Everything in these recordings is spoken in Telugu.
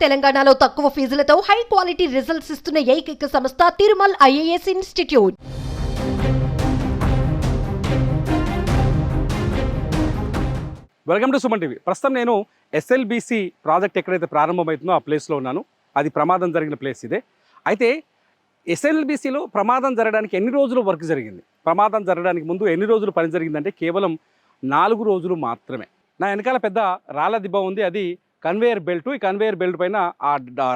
తెలంగాణలో తక్కువ ఫీజులతో హై క్వాలిటీ రిజల్ట్స్ ఇస్తున్న ఏకైక సంస్థ Tirumal IAS institute. Welcome to Suman TV. ప్రస్తుతం నేను ఎస్ఎల్బిసి ప్రాజెక్ట్ ఎక్కడైతే ప్రారంభమవుతుందో ఆ ప్లేస్లో ఉన్నాను. అది ప్రమాదం జరిగిన ప్లేస్ ఇదే. అయితే ఎస్ఎల్బిసిలో ప్రమాదం జరగడానికి ఎన్ని రోజులు వర్క్ జరిగింది? ప్రమాదం జరగడానికి ముందు ఎన్ని రోజులు పని జరిగిందంటే కేవలం నాలుగు రోజులు మాత్రమే. నా వెనకాల పెద్ద రాళ్ళ దిబ్బ ఉంది. అది కన్వేయర్ బెల్ట్ ఈ కన్వేయర్ బెల్ట్ పైన ఆ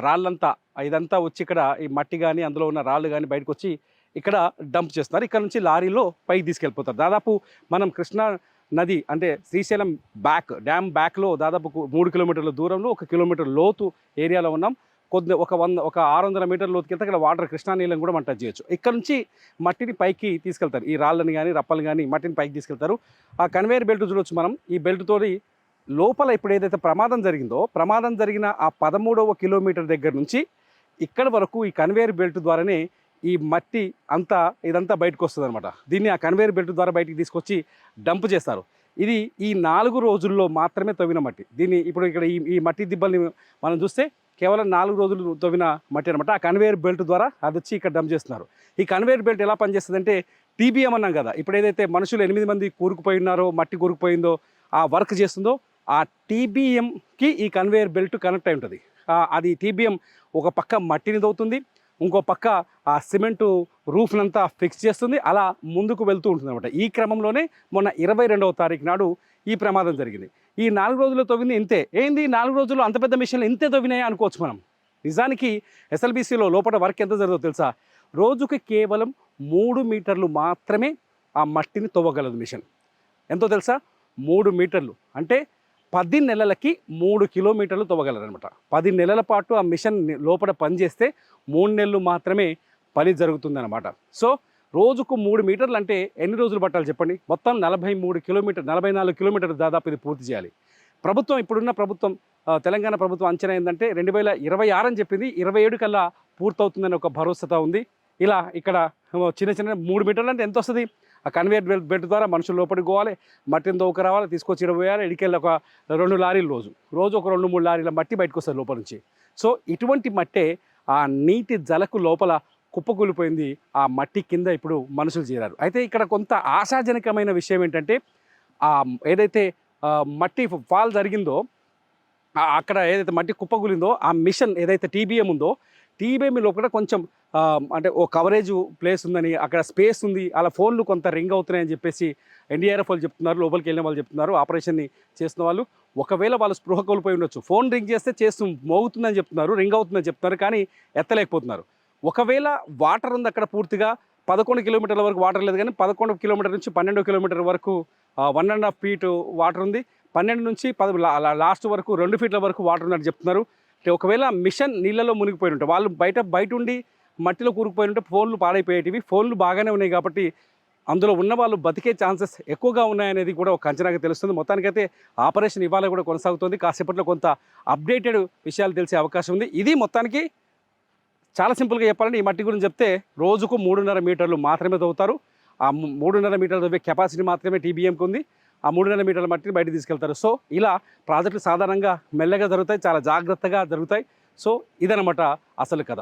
రాళ్ళంతా ఇదంతా వచ్చి ఇక్కడ ఈ మట్టి కానీ అందులో ఉన్న రాళ్ళు కానీ బయటకు వచ్చి ఇక్కడ డంప్ చేస్తున్నారు. ఇక్కడ నుంచి లారీలో పైకి తీసుకెళ్ళిపోతారు. దాదాపు మనం కృష్ణా నది అంటే శ్రీశైలం బ్యాక్ డ్యామ్ బ్యాక్లో దాదాపు మూడు కిలోమీటర్ల దూరంలో ఒక కిలోమీటర్ లోతు ఏరియాలో ఉన్నాం. కొద్ది ఒక వంద ఒక ఆరు వందల మీటర్ల లోతుకి వెళ్తే ఇక్కడ వాటర్ కృష్ణా నీళ్ళని కూడా మనం టచ్ చేయొచ్చు. ఇక్కడ నుంచి మట్టిని పైకి తీసుకెళ్తారు. ఈ రాళ్ళని కానీ రప్పలు కానీ మట్టిని పైకి తీసుకెళ్తారు. ఆ కన్వేయర్ బెల్ట్ చూడొచ్చు మనం. ఈ బెల్ట్ తోటి లోపల ఇప్పుడు ఏదైతే ప్రమాదం జరిగిందో ప్రమాదం జరిగిన ఆ పదమూడవ కిలోమీటర్ దగ్గర నుంచి ఇక్కడ వరకు ఈ కన్వేయర్ బెల్ట్ ద్వారానే ఈ మట్టి అంతా ఇదంతా బయటకు వస్తుంది అనమాట దీన్ని ఆ కన్వేయర్ బెల్ట్ ద్వారా బయటికి తీసుకొచ్చి డంప్ చేస్తారు. ఇది ఈ నాలుగు రోజుల్లో మాత్రమే తవ్విన మట్టి. దీన్ని ఇప్పుడు ఇక్కడ ఈ ఈ మట్టి దిబ్బల్ని మనం చూస్తే కేవలం నాలుగు రోజులు తవ్విన మట్టి అనమాట ఆ కన్వేయర్ బెల్ట్ ద్వారా అది వచ్చి ఇక్కడ డంప్ చేస్తున్నారు. ఈ కన్వేయర్ బెల్ట్ ఎలా పనిచేస్తుందంటే టీబీఎం అన్నాం కదా. ఇప్పుడు ఏదైతే మనుషులు ఎనిమిది మంది కూరుకుపోయి ఉన్నారో మట్టి కూరుకుపోయిందో ఆ వర్క్ చేస్తుందో ఆ టీబీఎంకి ఈ కన్వేయర్ బెల్ట్ కనెక్ట్ అయి ఉంటుంది. అది టీబీఎం ఒక పక్క మట్టిని తవ్వుతుంది ఇంకో పక్క ఆ సిమెంటు రూఫ్నంతా ఫిక్స్ చేస్తుంది అలా ముందుకు వెళ్తూ ఉంటుంది అనమాట ఈ క్రమంలోనే మొన్న ఇరవై రెండవ తారీఖు నాడు ఈ ప్రమాదం జరిగింది. ఈ నాలుగు రోజులు తవ్వింది ఇంతే. ఏంది ఈ నాలుగు రోజుల్లో అంత పెద్ద మిషన్లు ఇంతే తవ్వినాయి అనుకోవచ్చు మనం? నిజానికి ఎస్ఎల్బీసీలో లోపల వర్క్ ఎంత జరుగుతుందో తెలుసా? రోజుకి కేవలం మూడు మీటర్లు మాత్రమే ఆ మట్టిని తవ్వగలదు మిషన్. ఎంతో తెలుసా? మూడు మీటర్లు. అంటే పది నెలలకి మూడు కిలోమీటర్లు తవ్వగలరనమాట పది నెలల పాటు ఆ మిషన్ లోపల పనిచేస్తే మూడు నెలలు మాత్రమే పని జరుగుతుందన్నమాట. సో రోజుకు మూడు మీటర్లు అంటే ఎన్ని రోజులు పట్టాలి చెప్పండి? మొత్తం నలభై మూడు కిలోమీటర్ నలభై నాలుగు కిలోమీటర్లు దాదాపు ఇది పూర్తి చేయాలి. ప్రభుత్వం ఇప్పుడున్న ప్రభుత్వం తెలంగాణ ప్రభుత్వం అంచనా ఏంటంటే రెండు వేల ఇరవై ఆరు అని చెప్పింది. ఇరవై ఏడు కల్లా పూర్తవుతుందని ఒక భరోసా ఉంది. ఇలా ఇక్కడ చిన్న చిన్న మూడు మీటర్లు అంటే ఎంత వస్తుంది? ఆ కన్వేయర్ బెల్ట్ బెల్ట్ ద్వారా మనుషులు లోపలికి పోవాలి మట్టిని దోక రావాలి తీసుకొచ్చి ఇక్కడ పోయాలి ఇడికెళ్ళి ఒక రెండు లారీలు రోజు. రోజు ఒక రెండు మూడు లారీల మట్టి బయటకు వస్తుంది లోపల నుంచి. సో ఇటువంటి మట్టే ఆ నీటి జలకు లోపల కుప్పకూలిపోయింది. ఆ మట్టి కింద ఇప్పుడు మనుషులు చేరారు. అయితే ఇక్కడ కొంత ఆశాజనకమైన విషయం ఏంటంటే ఆ ఏదైతే మట్టి ఫాల్ జరిగిందో అక్కడ ఏదైతే మట్టి కుప్పకూలిందో ఆ మిషన్ ఏదైతే టీబీఎం ఉందో టీబీఎం లోపల కొంచెం అంటే ఓ కవరేజ్ ప్లేస్ ఉందని అక్కడ స్పేస్ ఉంది అలా ఫోన్లు కొంత రింగ్ అవుతున్నాయని చెప్పేసి ఎన్డీఆర్ఎఫ్ వాళ్ళు చెప్తున్నారు లోపలికి వెళ్ళిన వాళ్ళు చెప్తున్నారు ఆపరేషన్ని చేస్తున్న వాళ్ళు. ఒకవేళ వాళ్ళు స్పృహ కోల్పోయి ఉండొచ్చు. ఫోన్ రింగ్ చేస్తే చేస్తూ మోగుతుందని చెప్తున్నారు రింగ్ అవుతుందని చెప్తున్నారు కానీ ఎత్తలేకపోతున్నారు. ఒకవేళ వాటర్ ఉంది అక్కడ పూర్తిగా పదకొండు కిలోమీటర్ల వరకు వాటర్ లేదు కానీ పదకొండు కిలోమీటర్ నుంచి పన్నెండు కిలోమీటర్ వరకు one and half feet water ఉంది. పన్నెండు నుంచి పద లాస్ట్ వరకు రెండు ఫీట్ల వరకు వాటర్ ఉన్నట్టు చెప్తున్నారు. ఒకవేళ మిషన్ నీళ్ళలో మునిగిపోయి ఉంటే వాళ్ళు బయట బయట ఉండి మట్టిలో కూరుకుపోయి ఉంటే ఫోన్లు పాడైపోయేటివి ఫోన్లు బాగానే ఉన్నాయి కాబట్టి అందులో ఉన్న వాళ్ళు బతికే ఛాన్సెస్ ఎక్కువగా ఉన్నాయనేది కూడా ఒక అంచనాగా తెలుస్తుంది. మొత్తానికైతే ఆపరేషన్ ఇవాళ కూడా కొనసాగుతుంది. కాసేపట్లో కొంత అప్డేటెడ్ విషయాలు తెలిసే అవకాశం ఉంది. ఇది మొత్తానికి చాలా సింపుల్గా చెప్పాలంటే ఈ మట్టి గురించి చెప్తే రోజుకు మూడున్నర మీటర్లు మాత్రమే తవ్వుతారు. ఆ మూడున్నర మీటర్లు తవ్వే కెపాసిటీ మాత్రమే టీబీఎంకి ఉంది. ఆ మూడున్నర మీటర్ల మట్టిని బయట తీసుకెళ్తారు. సో ఇలా ప్రాజెక్టులు సాధారణంగా మెల్లగా జరుగుతాయి చాలా జాగ్రత్తగా జరుగుతాయి. సో ఇదనమాట అసలు కథ.